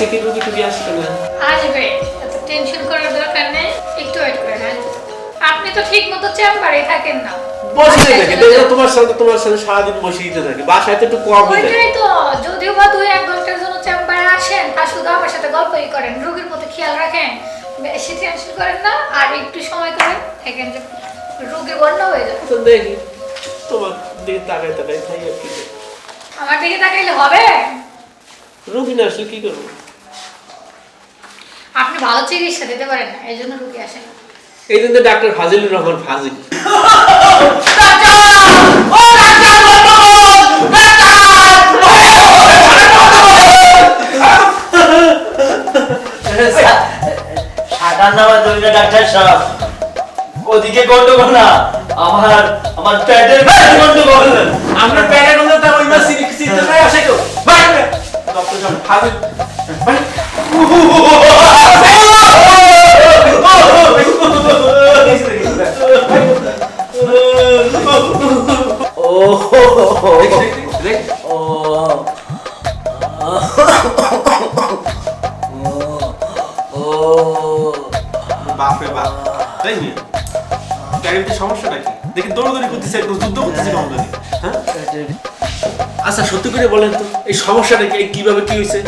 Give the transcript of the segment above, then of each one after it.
আইসি কি রুগী টুগী আসছে না আসবে এত টেনশন করার দরকার নেই একটু ওয়েট করেন আসবে। আপনি তো ঠিক মতো চেম্বারে থাকেন না। বসে থাকে দেখো তোমার সাথে তোমার সাথে সারাদিন বসেই থাকে বাসায় তো একটু কম ওইটাই তো যদিও বা দুই এক ঘণ্টার জন্য চেম্বারে আসেন তা শুধু আমার সাথে গল্পই করেন রোগীর মতো খেয়াল রাখেন বেশি টেনশন করেন না আর একটু সময় করেন দেখেন যে রোগীর বন্ধ হয়ে যাবে। তো দেখি তোমার দিকে তাকাই তাকাই খাই আর কি। আমার দিকে তাকাইলে হবে? রুগী না আসলে কি করব? আপনি ভালো চিকিৎসা দিতে পারেন না এই জন্য রোগী আসেন। না। এই জন্য ডাক্তার ফাজিলুর রহমান ফাজিল। সাটার নামা জমিটা ডাক্তার সাহেব ওদিকে গন্ডগোল না আমার আমার পেটের ব্যথা গন্ডগোল। আমরা তার ওই মাস আসে কেউ ডক্টর সাহেব ফাজিল। বাপরে বাপ। তাই নিয়ে গাড়িতে সমস্যাটা কি? দেখি দৌড়দৌড়ি করতেছে একদম যুদ্ধ করতেছে জানি। হ্যাঁ? আচ্ছা সত্যি করে বলেন তো এই সমস্যাটা কি কীভাবে কি হয়েছে?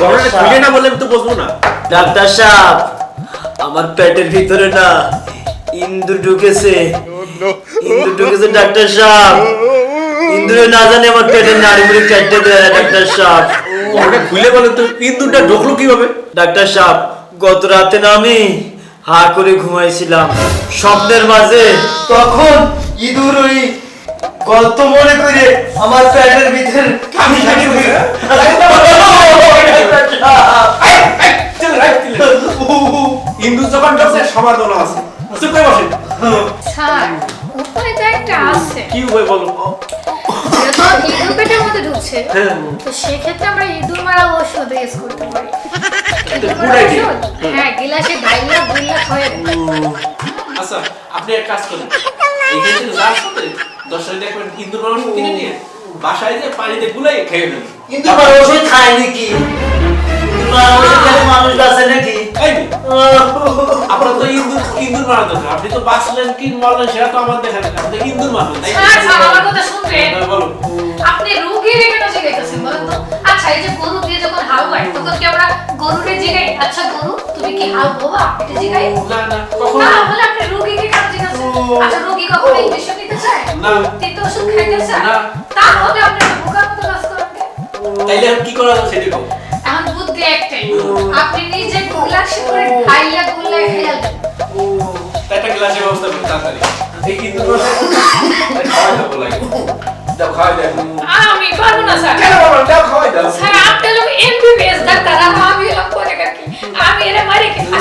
গরমে খুলে না বললে তো না। ডাক্তার সাহেব আমার পেটের ভিতরে না ইন্দু ঢুকেছে। ঢুকেছে ডাক্তার সাহেব। ইন্দুরে না জানি আমার পেটের নাড়ি মুড়ি কেটে দেয় ডাক্তার সাহেব। গরমে খুলে বলেন তো ইন্দুরটা ঢুকলো কীভাবে? ডাক্তার সাহেব গত রাতে না আমি হা করে ঘুমাইছিলাম। স্বপ্নের মাঝে তখন ইঁদুর ওই গল্প মনে করে আমার পেটের ভিতরে কামি কামি ইন্দু যখন সমাধান আছে। চুপ করে বসেন। স্যার উপায় তো একটা আছে। কি উপায় বলো? ইঁদুর পেটের মধ্যে ঢুকছে হ্যাঁ। তো সেক্ষেত্রে আমরা ইঁদুর মারা ওষুধ ইউজ করতে পারি। হ্যাঁ গিলাসে ঢাইলা গুল্লা আচ্ছা আপনি এক কাজ করুন। এখানে যা আসবে দশ টাকা দেখবেন ইন্দুর মানুষ কিনে নিয়ে বাসায় যে পানিতে গুলাই খেয়ে নেন কিন্তু খায় নাকি? মানুষ বাঁচে নাকি? আপনার তো ইন্দুর ইন্দুর মারা দরকার আপনি তো বাঁচলেন কি মরলেন সেটা তো আমার দেখা আপনি ইন্দুর মারবেন তাই না? স্যার স্যার আমার কথা শুনবেন আপনি রোগীর কেন জিজ্ঞাসা বলেন তো? আচ্ছা এই যে গরু দিয়ে যখন হাল তখন কি আমরা গরুরে জিগাই? আচ্ছা গরু তুমি কি হাল বোবা? এটা জিগাই? না না কখনো না না। বলে আপনি রোগীকে কেন জিজ্ঞাসা আচ্ছা রোগী কখনো ইঞ্জেকশন নিতে চায়? না। তিতো ওষুধ খাইতে চায়? না। তাহলে আপনি বোকার মতো কাজ করেন তাইলে কি করা যাবে সেটা। এখন বুদ্ধি একটাই। আপনি নিজে গুলাসে করে খাইয়া খেয়াল তা একটা গ্লাসের ব্যবস্থা করতে তাড়াতাড়ি। দেখি ইন্দুর খাওয়া খাওয়াই লাগে দাও খাওয়া দাও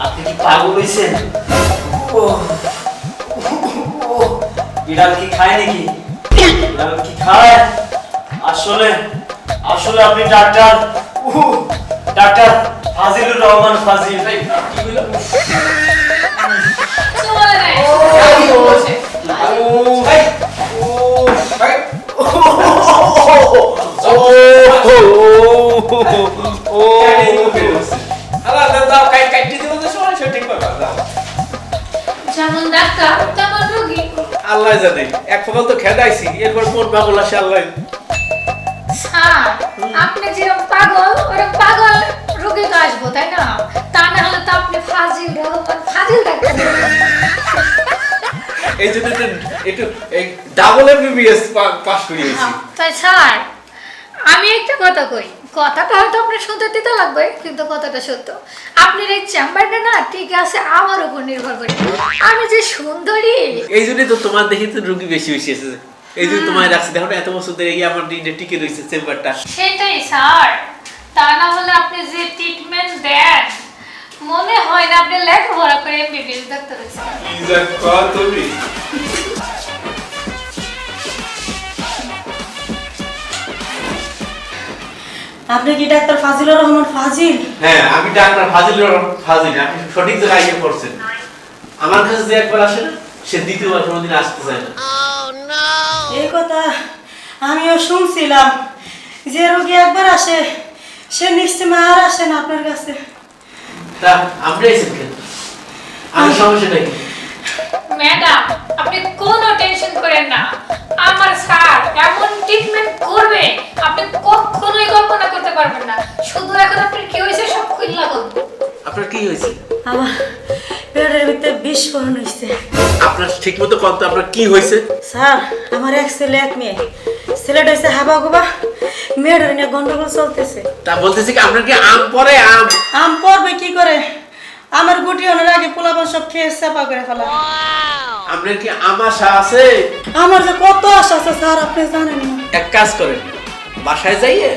আপনি কি পাগল হইছেন ও ও, বিড়াল কি খায় নাকি বিড়াল কি খায় আসলে আসলে আপনি ডাক্তার ডাক্তার ফাজিলুর রহমান ফাজিল এই, কি বলল? চলে যায় এই, বসে। এই, এই, ঠিক পাবে, দাও। যেমন ডাক্তার তেমন রোগী। আল্লাহ জানে এক ফকাল তো খেদাইছি এরপর কোন পাগল আসে আল্লাহ? স্যার আপনি যেরকম পাগল ওরকম পাগল রোগী তো আসব তাই না? তা না হলে তো আপনি ফাজিল রহমান ফাজিল ডাক্তার। এই জন্য একটু একটু ডাবল এমবিবিএস পাস করিয়েছি। তাই স্যার আমি একটা কথা কই। কথাটা হয়তো আপনার শুনতে দিতে লাগবে কিন্তু কথাটা সত্য। আপনার এই চেম্বারটা না ঠিক আছে আমার উপর নির্ভর করে। আমি যে সুন্দরী। এই জন্যই তো তোমার দেখি তো রুগী বেশি বেশি এসেছে এই জন্য তোমায় রাখছি। দেখো এত বছর ধরে এই আমার দিনে টিকে রয়েছে চেম্বারটা। সেটাই স্যার। তা না হলে আপনি যে ট্রিটমেন্ট দেন মনে হয় না আপনি লেখাপড়া করে এমবিবিএস ডাক্তার হয়েছেন। তুমি। আপনি কি ডাক্তার ফাজিলুর রহমান ফাজিল? হ্যাঁ আমি ডাক্তার ফাজিল ফাজিল আপনি সঠিক জায়গায় গিয়ে পড়ছেন। আমার কাছে যে একবার আসে না সে দ্বিতীয়বার কোনোদিন আসতে চায় না। এই কথা আমিও শুনছিলাম যে রোগী একবার আসে সে নিশ্চয় আর আসে না আপনার কাছে। তা আমরা এসেছেন কেন? আমার সমস্যা নাকি ম্যাডাম আপনি কোনো টেনশন করেন না। আমার স্যার এমন ট্রিটমেন্ট করবে আপনি কখনোই কল্পনা করতে পারবেন না। শুধু এখন আপনার কি হয়েছে সব খুললা বলব আপনার কি হয়েছে? আমার পেটের ভিতরে বিস্ফোরণ হয়েছে। আপনার ঠিক মতো কত আপনার কি হয়েছে? স্যার আমার এক ছেলে এক মেয়ে। ছেলেটা হয়েছে হাবা গোবা মেয়েটার নিয়ে গন্ডগোল চলতেছে। তা বলতেছি কি আপনার কি আম পরে আম। আম পড়বে কি করে? আমার গুটি অনেক আগে পোলাপান সব খেয়ে চাপা করে ফেলা। আপনার কি আম আশা আছে? আমার যে কত আশা আছে স্যার আপনি জানেন না। এক কাজ করেন বাসায় যাইয়ে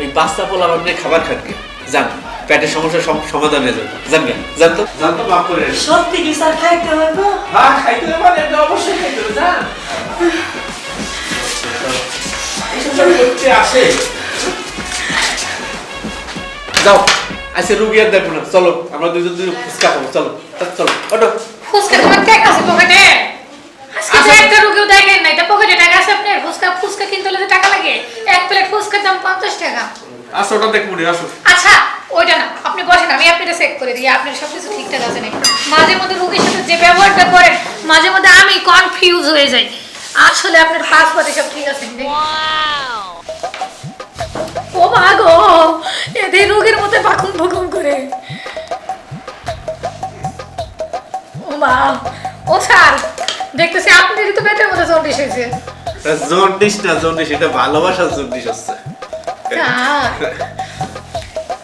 ওই বাচ্চা পোলার আপনি খাবার গে। যান পেটের সমস্যা সব সমাধান হয়ে যাবে। জান গে, যান তো। যান তো মাফ করে। সত্যি কি স্যার খাইতে হইব হ্যাঁ খাইতে হবে মানে এটা অবশ্যই খাইতে হবে যান। এইসব সব করতে আসে। যাও। আজকে রুগী আর দেখব না। চলো আমরা দুজন দুজন ফুচকা খাব চলো চলো ওটো ফুসকা তোমার টাকা আছে পকেটে। আজকে একটা রুগীও দেখেন নাই তা পকেটে টাকা আছে আপনার? ফুসকা ফুসকা কিনতে হলে টাকা লাগে। এক প্লেট ফুসকার দাম পঞ্চাশ টাকা। আসো ওটা দেখব রে আসো। আচ্ছা ওইটা না আপনি বসেন আমি আপনাকে চেক করে দিই আপনার সব কিছু ঠিকঠাক আছে নাকি? মাঝে মধ্যে রোগীর সাথে যে ব্যবহারটা করেন মাঝে মধ্যে আমি কনফিউজ হয়ে যাই। আসলে আপনার পাসপোর্টে সব ঠিক আছে নাকি? ও মা গো এদের রোগীর মধ্যে বাকুম ভুকুম করে। ও মা ও স্যার দেখতেছি আপনারই তো পেটের মধ্যে জন্ডিস হয়েছে। জন্ডিস না জন্ডিস এটা ভালোবাসার জন্ডিস হচ্ছে।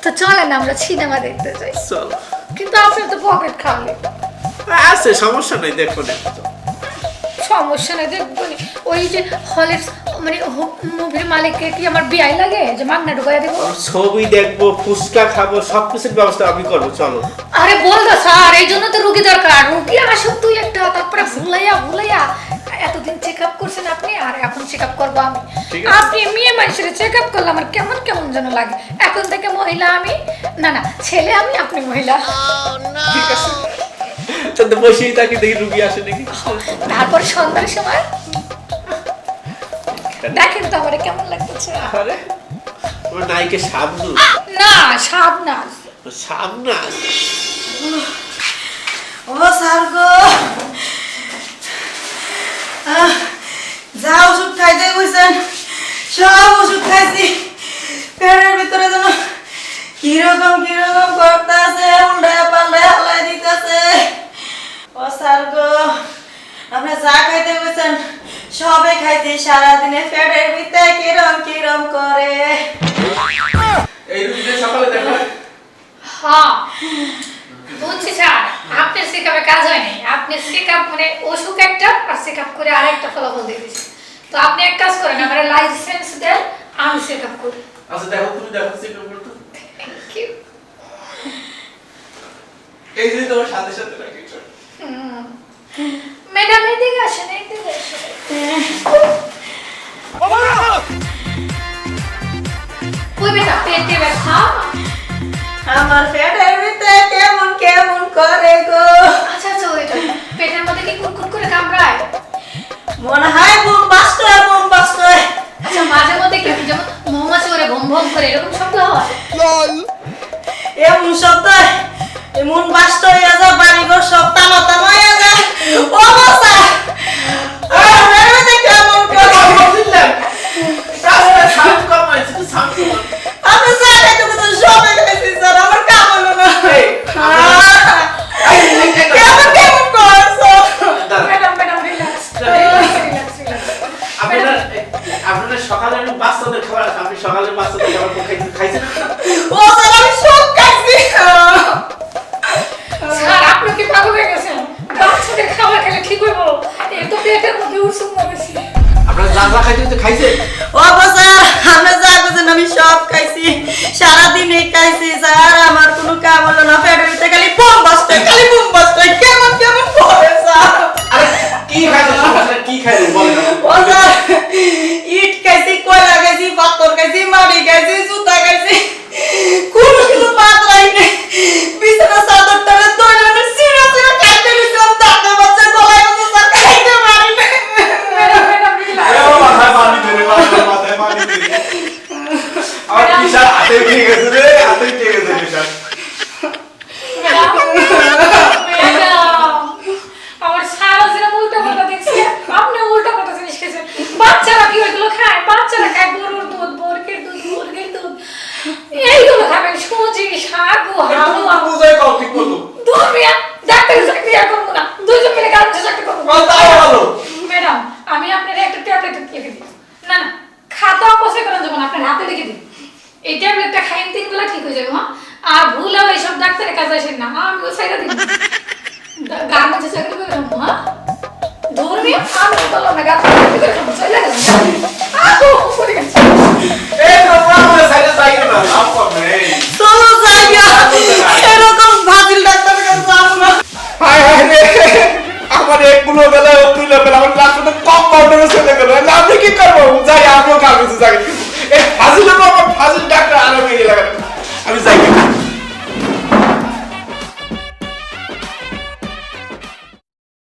তো চলেন আমরা সিনেমা দেখতে যাই। চলো। কিন্তু আপনার তো পকেট খালি আছে সমস্যা নাই দেখো সমস্যা নেই দেখবনি ওই যে হলের মানে মুভির মালিককে কি আমার বিয়াই লাগে? যে মাগনা ঢুকাই দেবো? ছবি দেখব ফুচকা খাব সবকিছুর ব্যবস্থা আমি করব চলো। আরে বল না স্যার এই জন্য তো রুগী দরকার। রুগী আসুক তুই একটা তারপরে ভুলাইয়া ভুলাইয়া এতদিন চেক আপ করছেন আপনি আর এখন চেক আপ করব আমি। আপনি মেয়ে মানুষের চেক আপ করলে আমার কেমন কেমন যেন লাগে। এখন থেকে মহিলা আমি। না না ছেলে আমি আপনি মহিলা। ঠিক আছে। বসেই থাকি দেখি রুগী আসে নাকি। তারপর সন্ধ্যার সময় দেখেন তো আমার কেমন লাগতেছে। আরে তোমার নাইকে সাবনু না না সাবনা ও স্যার গো। যা ওষুধ খাইতে কইছেন সব ওষুধ খাইছি। পেটের ভিতরে যেন কীরকম কীরকম করতেছে উল্টায় পাল্টায় হালাই দিতেছে ও স্যার গো আপনি যা খাইতে কইছেন সবে খাইছি সারাদিনে পেটের ভিতরে কিরম কিরম করে। এই রুগীদের সকালে দেখো হ্যাঁ? বুঝছি স্যার আপনার চেকআপে কাজ হয়নি। আপনি চেকআপ মানে অসুখ একটা আর চেকআপ করে আরেকটা ফলাফল দিয়ে দিচ্ছি তো আপনি এক কাজ করেন আমার লাইসেন্স দেন আমি চেকআপ করি। আচ্ছা দেখো তুমি দেখো চেক করতো থ্যাংক ইউ এই যে তোমার সাথে সাথে রাখি ম্যাডাম এদিকে আসেন এদিকে আসেন। বেটা পেটে ব্যথা? আমার পেটের ভিতরে কেমন কেমন করে গো? আচ্ছা আচ্ছা ওইটা পেটের মধ্যে কি কুটকুট করে কামড়ায়? মনে হয়